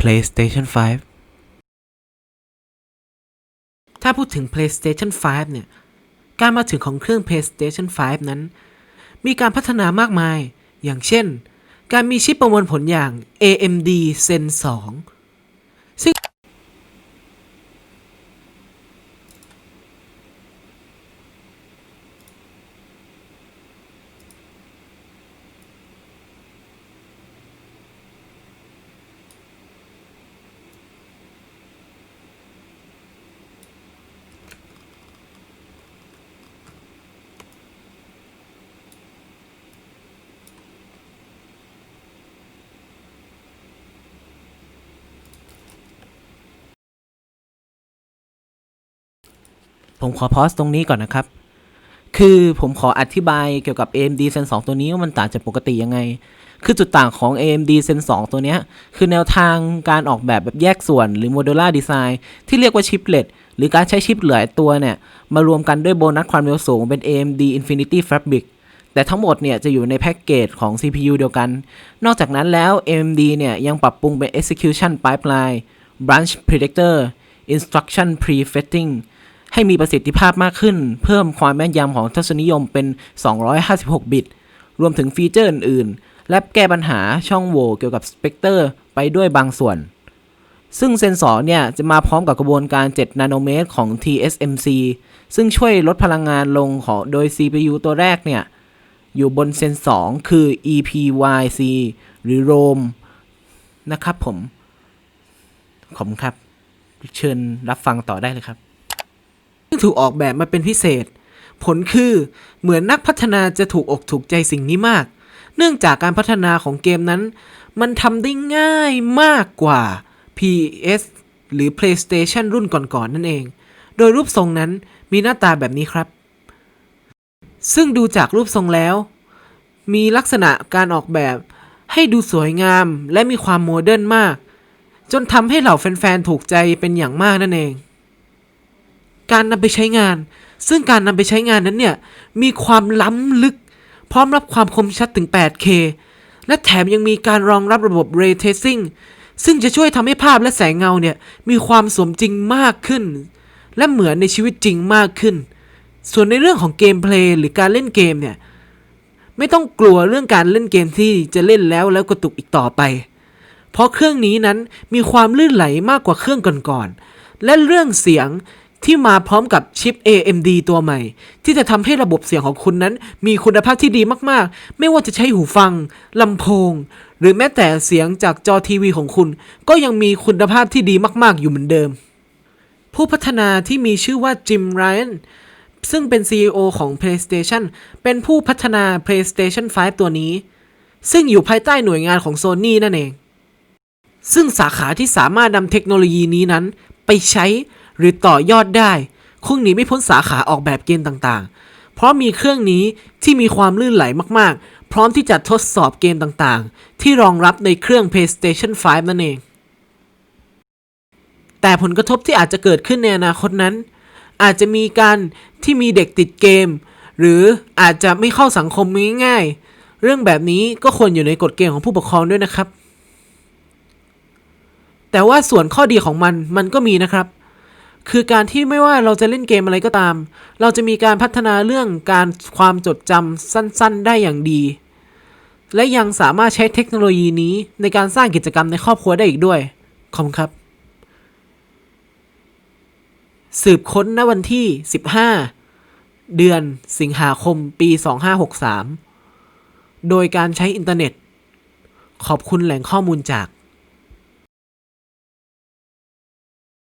PlayStation 5 ถ้าพูดถึง PlayStation 5 เนี่ย การมาถึงของเครื่อง PlayStation 5 นั้น มีการพัฒนามากมาย อย่างเช่น การมีชิปประมวลผลอย่าง AMD Zen 2 ซึ่ง ผมขอพอสตรงนี้ก่อนนะครับ คือผมขออธิบายเกี่ยวกับ AMD Zen 2 ตัวนี้ว่ามันต่างจากปกติยังไง คือจุดต่างของ AMD Zen 2 ตัวนี้คือแนวทางการออกแบบแบบแยกส่วนหรือ modular design ที่เรียกว่าชิปเลตหรือการใช้ชิปเหลายตัวเนี่ย มารวมกันด้วยโบนัสความเร็วสูงเป็น AMD Infinity Fabric แต่ทั้งหมดเนี่ยจะอยู่ในแพ็กเกจของ CPU เดียวกัน นอกจากนั้นแล้ว AMD เนี่ยยังปรับปรุงเป็น execution pipeline branch predictor instruction prefetching ให้มีประสิทธิภาพมากขึ้น เพิ่มความแม่นยำของทศนิยมเป็น 256 บิต รวมถึงฟีเจอร์อื่น ๆ และแก้ปัญหาช่องโหว่เกี่ยวกับสเปกเตอร์ไปด้วยบางส่วน ซึ่งเซนสอร์เนี่ย จะมาพร้อมกับกระบวนการ 7 นาโนเมตรของ TSMC ซึ่งช่วยลดพลังงานลงของโดย CPU ตัวแรกเนี่ย อยู่บนเซน2คือ EPYC หรือ ROM นะครับผม ขอบคุณครับ เชิญรับฟังต่อได้เลยครับ ถูกออกแบบมาเป็นพิเศษ ผลคือเหมือนนักพัฒนาจะถูกอกถูกใจสิ่งนี้มาก เนื่องจากการพัฒนาของเกมนั้น มันทำได้ง่ายมากกว่า PS หรือ PlayStation รุ่นก่อนๆนนั่นเอง โดยรูปทรงนั้นมีหน้าตาแบบนี้ครับ ซึ่งดูจากรูปทรงแล้ว มีลักษณะการออกแบบให้ดูสวยงามและมีความโมเดิร์นมาก จนทำให้เหล่าแฟนๆ ถูกใจเป็นอย่างมากนั่นเอง การนำไปใช้งาน ซึ่งการนำไปใช้งานนั้นเนี่ย มีความล้ำลึก พร้อมรับความคมชัดถึง 8K และแถมยังมีการรองรับระบบ Ray Tracing ซึ่งจะช่วยทำให้ภาพและแสงเงาเนี่ย มีความสมจริงมากขึ้น และเหมือนในชีวิตจริงมากขึ้น ส่วนในเรื่องของเกมเพลย์หรือการเล่นเกมเนี่ย ไม่ต้องกลัวเรื่องการเล่นเกมที่จะเล่นแล้วแล้วกระตุกอีกต่อไป เพราะเครื่องนี้นั้นมีความลื่นไหลมากกว่าเครื่องก่อนๆและเรื่องเสียง ที่มาพร้อมกับชิป AMD ตัวใหม่ ที่จะทำให้ระบบเสียงของคุณนั้น มีคุณภาพที่ดีมากๆ ไม่ว่าจะใช้หูฟังลำโพง หรือแม้แต่เสียงจากจอทีวีของคุณ ก็ยังมีคุณภาพที่ดีมากๆ อยู่เหมือนเดิม ผู้พัฒนาที่มีชื่อว่าจิมไรอันซึ่งเป็น CEO ของ PlayStation เป็นผู้พัฒนา PlayStation 5 ตัวนี้ ซึ่งอยู่ภายใต้หน่วยงานของ Sony นั่นเอง ซึ่งสาขาที่สามารถนำเทคโนโลยีนี้นั้น ไปใช้ หรือต่อยอดได้ คงหนีไม่พ้นสาขาออกแบบเกมต่างๆ เพราะมีเครื่องนี้ที่มีความลื่นไหลมากๆ พร้อมที่จะทดสอบเกมต่างๆ ที่รองรับในเครื่อง PlayStation 5 นั่นเอง แต่ผลกระทบที่อาจจะเกิดขึ้นในอนาคตนั้น อาจจะมีการที่มีเด็กติดเกม หรืออาจจะไม่เข้าสังคมง่ายๆ เรื่องแบบนี้ก็ควรอยู่ในกฎเกณฑ์ของผู้ปกครองด้วยนะครับแต่ว่าส่วนข้อดีของมันมันก็มีนะครับ คือการที่ไม่ว่าเราจะเล่นเกมอะไรก็ตาม เราจะมีการพัฒนาเรื่องการความจดจำสั้นๆ ได้อย่างดี และยังสามารถใช้เทคโนโลยีนี้ในการสร้างกิจกรรมในครอบครัวได้อีกด้วย ขอบคุณครับ สืบค้นณวันที่ 15 เดือนสิงหาคมปี 2563 โดยการใช้อินเทอร์เน็ต ขอบคุณแหล่งข้อมูลจาก